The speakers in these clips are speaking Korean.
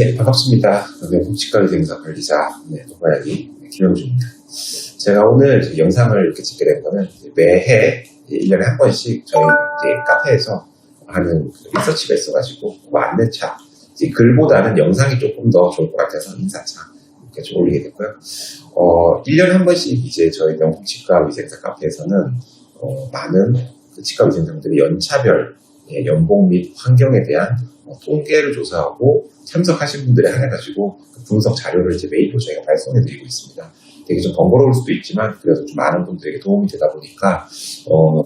네, 반갑습니다. 명품치과의생사 관리자 네, 노바야기 네, 김영주입니다. 제가 오늘 영상을 이렇게 찍게 된 거는 매해 1년에 한 번씩 저희 이제 카페에서 하는 그 리서치가 있어가지고 그 안내차 글보다는 영상이 조금 더 좋을 것 같아서 인사차 이렇게 좀 올리게 됐고요. 어, 1년에 한 번씩 이제 저희 명품치과 위생사 카페에서는 어, 많은 그 치과 위생사들이 연차별 예, 연봉 및 환경에 대한 어, 통계를 조사하고 참석하신 분들에 한해 가지고 그 분석 자료를 이제 메일로 저희가 발송해 드리고 있습니다. 되게 좀 번거로울 수도 있지만 그래도 좀 많은 분들에게 도움이 되다 보니까 어,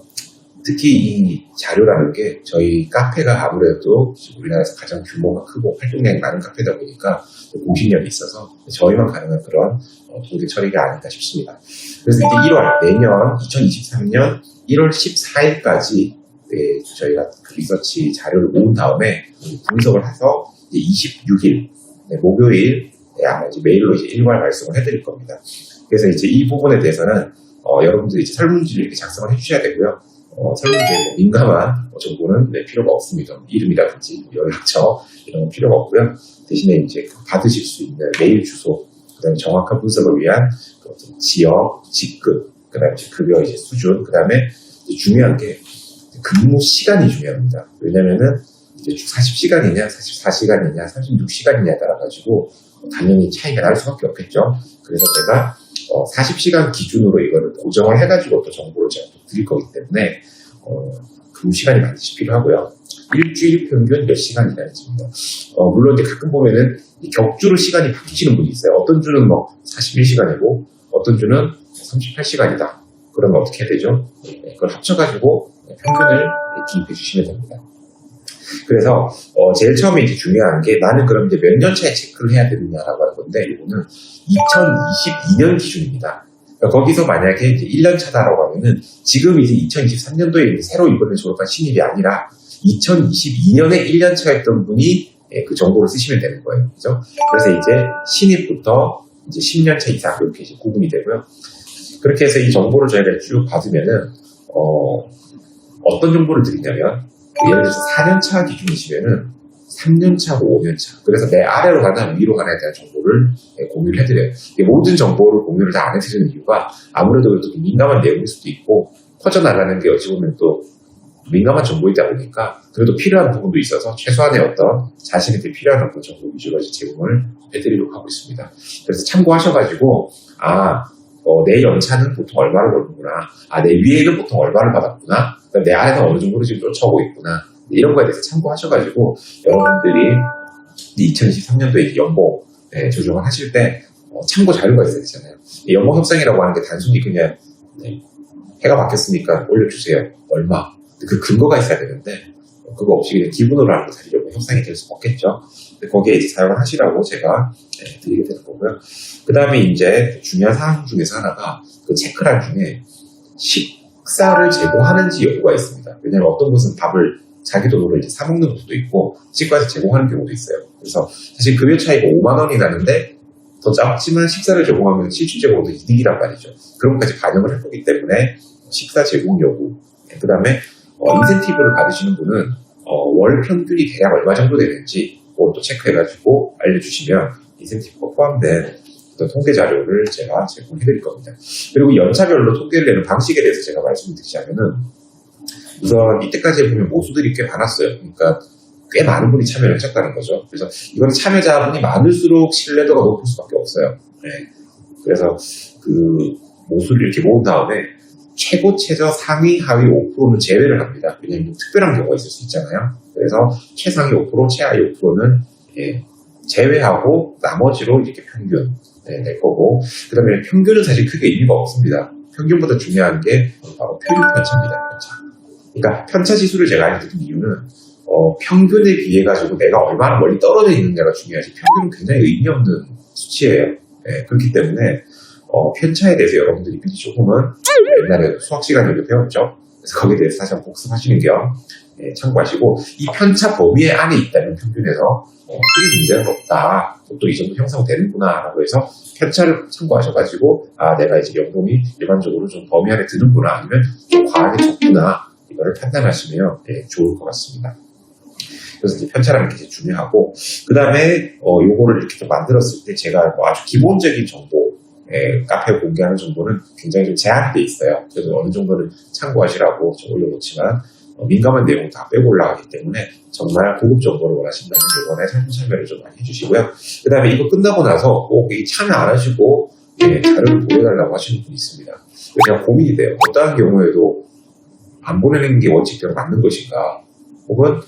특히 이 자료라는 게 저희 카페가 아무래도 우리나라에서 가장 규모가 크고 활동량이 많은 카페다 보니까 공신력이 있어서 저희만 가능한 그런 어, 통계 처리가 아닐까 싶습니다. 그래서 이제 1월 내년 2023년 1월 14일까지 네, 저희가 그 리서치 자료를 모은 다음에 분석을 해서 이제 26일 네, 목요일 네, 아마 이제 메일로 이제 일괄 발송을 해드릴 겁니다. 그래서 이제 이 부분에 대해서는 어, 여러분들이 이제 설문지를 이렇게 작성을 해주셔야 되고요. 어, 설문지에 뭐 민감한 뭐 정보는 낼 필요가 없습니다. 이름이라든지 연락처 이런 건 필요가 없고요. 대신에 이제 받으실 수 있는 메일 주소, 그다음에 정확한 분석을 위한 그 지역, 직급, 그다음에 급여 이제 수준, 그다음에 중요한 게 근무 시간이 중요합니다. 왜냐면은 이제 주 40시간이냐, 44시간이냐, 36시간이냐에 따라 가지고 당연히 차이가 날 수밖에 없겠죠. 그래서 제가 어, 40시간 기준으로 이거를 고정을 해가지고 또 정보를 제가 또 드릴 거기 때문에 어, 근무 시간이 반드시 필요하고요. 일주일 평균 몇 시간이냐입니다. 어, 물론 이제 가끔 보면은 이 격주로 시간이 바뀌시는 분이 있어요. 어떤 주는 뭐 41시간이고 어떤 주는 38시간이다. 그러면 어떻게 해야 되죠? 네, 그걸 합쳐가지고 평균을 기입해 주시면 됩니다. 그래서 어, 제일 처음에 이제 중요한 게 나는 그럼 이제 몇 년 차에 체크를 해야 되느냐라고 하는 건데 이거는 2022년 기준입니다. 그러니까 거기서 만약에 이제 1년 차다라고 하면은 지금 이제 2023년도에 이제 새로 이번에 졸업한 신입이 아니라 2022년에 1년 차였던 분이 예, 그 정보를 쓰시면 되는 거예요. 그죠? 그래서 이제 신입부터 이제 10년 차 이상 이렇게 이제 구분이 되고요. 그렇게 해서 이 정보를 저희가 쭉 받으면은 어, 어떤 정보를 드리냐면 예를 들어서 4년차 기준이시면은 3년차고 5년차 그래서 내 아래로 가나 위로 가나에 대한 정보를 예, 공유를 해드려요. 모든 정보를 공유를 다 안 해드리는 이유가 아무래도 좀 민감한 내용일 수도 있고 퍼져나가는 게 어찌 보면 또 민감한 정보이다 보니까 그래도 필요한 부분도 있어서 최소한의 어떤 자신한테 필요한 어떤 정보 위주로 제공을 해드리려고 하고 있습니다. 그래서 참고하셔가지고 아, 어, 내 연차는 보통 얼마를 벌는구나. 아, 내 위에는 보통 얼마를 받았구나. 내 아래는 어느 정도로 지금 쫓아오고 있구나. 이런 거에 대해서 참고하셔가지고 여러분들이 2023년도에 연봉 네, 조정을 하실 때 어, 참고 자료가 있어야 되잖아요. 이 연봉 협상이라고 하는 게 단순히 그냥 네, 해가 바뀌었으니까 올려주세요. 얼마. 그 근거가 있어야 되는데 어, 그거 없이 기분으로 하는 거 사리려고 협상이 될 수 없겠죠. 거기에 이제 사용을 하시라고 제가 네, 드리게 되는 거고요. 그 다음에 이제 중요한 사항 중에서 하나가 그 체크란 중에 식사를 제공하는지 여부가 있습니다. 왜냐하면 어떤 곳은 밥을 자기 돈으로 이제 사먹는 곳도 있고 치과에서 제공하는 경우도 있어요. 그래서 사실 급여 차이가 5만 원이 나는데 더 작지만 식사를 제공하면 실질 제공도 이득이란 말이죠. 그런 것까지 반영을 할 거기 때문에 식사 제공 여부, 그 다음에 어, 인센티브를 받으시는 분은 어, 월 평균이 대략 얼마 정도 되는지 그것도 체크해가지고 알려주시면 인센티브가 포함된 어떤 통계 자료를 제가 제공해드릴 겁니다. 그리고 연차별로 통계를 내는 방식에 대해서 제가 말씀을 드리자면은 우선 이때까지 보면 모수들이 꽤 많았어요. 그러니까 꽤 많은 분이 참여를 하셨다는 거죠. 그래서 이건 참여자분이 많을수록 신뢰도가 높을 수밖에 없어요. 네. 그래서 그 모수를 이렇게 모은 다음에 최고 최저 상위 하위 5%는 제외를 합니다. 왜냐하면 특별한 경우가 있을 수 있잖아요. 그래서 최상위 5%, 최하위 5%는 예, 제외하고 나머지로 이렇게 평균 네, 낼 거고 그 다음에 평균은 사실 크게 의미가 없습니다. 평균보다 중요한 게 바로 표준 편차입니다. 편차. 그러니까 편차 지수를 제가 알려드린 이유는 어, 평균에 비해 가지고 내가 얼마나 멀리 떨어져 있느냐가 중요하지 평균은 굉장히 의미 없는 수치예요. 네, 그렇기 때문에 어, 편차에 대해서 여러분들이 미리 조금은 옛날에 수학 시간에도 배웠죠. 그래서 거기에 대해서 다시 한번 복습하시는 겸 예, 참고하시고 이 편차 범위 안에 있다면 평균에서 어, 크게 문제는 없다. 또 이 정도 형성되는구나라고 해서 편차를 참고하셔가지고 아 내가 이제 연봉이 일반적으로 좀 범위 안에 드는구나 아니면 좀 과하게 적구나 이거를 판단하시면 예, 좋을 것 같습니다. 그래서 이제 편차라는 게 중요하고 그 다음에 어 요거를 이렇게 좀 만들었을 때 제가 뭐 아주 기본적인 정보 예, 카페에 공개하는 정보는 굉장히 좀 제한돼 있어요. 그래서 어느 정도는 참고하시라고 좀 올려놓지만 어, 민감한 내용 다 빼고 올라가기 때문에 정말 고급 정보를 원하신다면 이번에 상품 참여를 좀 많이 해주시고요. 그 다음에 이거 끝나고 나서 꼭 이 참여 안 하시고 예, 자료를 보내달라고 하시는 분이 있습니다. 제가 고민이 돼요. 어떠한 경우에도 안 보내는 게 원칙대로 맞는 것인가 혹은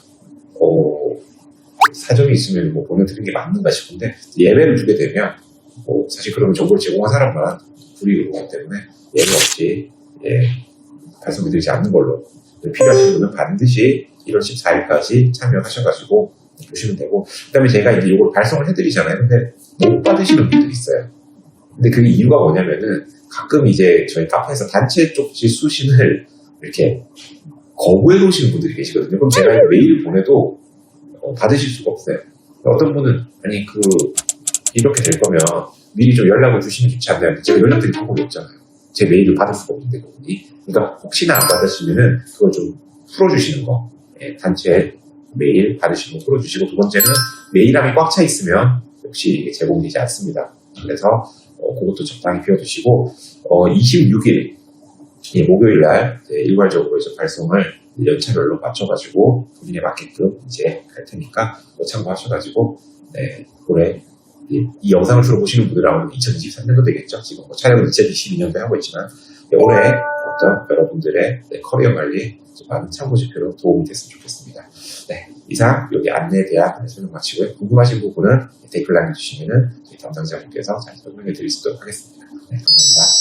어, 사정이 있으면 뭐 보내드리는 게 맞는가 싶은데 예매를 주게 되면 뭐 사실 그러면 정보를 제공한 사람만 불이익을 보기 때문에 예외 없이 예, 발송해드리지 않는 걸로 필요하신 분은 반드시 1월 14일까지 참여하셔가지고 보시면 되고 그다음에 제가 이제 이걸 발송을 해드리잖아요. 근데 못 받으시는 분들이 있어요. 근데 그게 이유가 뭐냐면은 가끔 이제 저희 카페에서 단체 쪽지 수신을 이렇게 거부해 놓으시는 분들이 계시거든요. 그럼 제가 이 메일을 보내도 어, 받으실 수가 없어요. 어떤 분은 아니 그 이렇게 될 거면 미리 좀 연락을 주시면 좋지 않나요? 제가 연락드릴 방법이 없잖아요. 제 메일을 받을 수가 없는데 그분이. 그러니까 혹시나 안 받으시면은 그걸 좀 풀어주시는 거. 예, 단체 메일 받으시고 풀어주시고 두 번째는 메일함이 꽉 차 있으면 역시 제공되지 않습니다. 그래서 어, 그것도 적당히 비워두시고 어, 26일 예, 목요일 날 일괄적으로 이제 발송을 연차별로 맞춰가지고 본인에 맞게끔 이제 할 테니까 그거 참고하셔가지고 네, 이, 이 영상을 주로 보시는 아마 2023년도 되겠죠. 지금 뭐 촬영은 2022년도에 하고 있지만 네, 올해 어떤 여러분들의 네, 커리어 관리 좀 많은 참고 지표로 도움이 됐으면 좋겠습니다. 네, 이상 여기 안내에 대한 설명 마치고요. 궁금하신 부분은 댓글 남겨주시면은 저희 담당자분께서 잘 설명해 드릴 수 있도록 하겠습니다. 네, 감사합니다.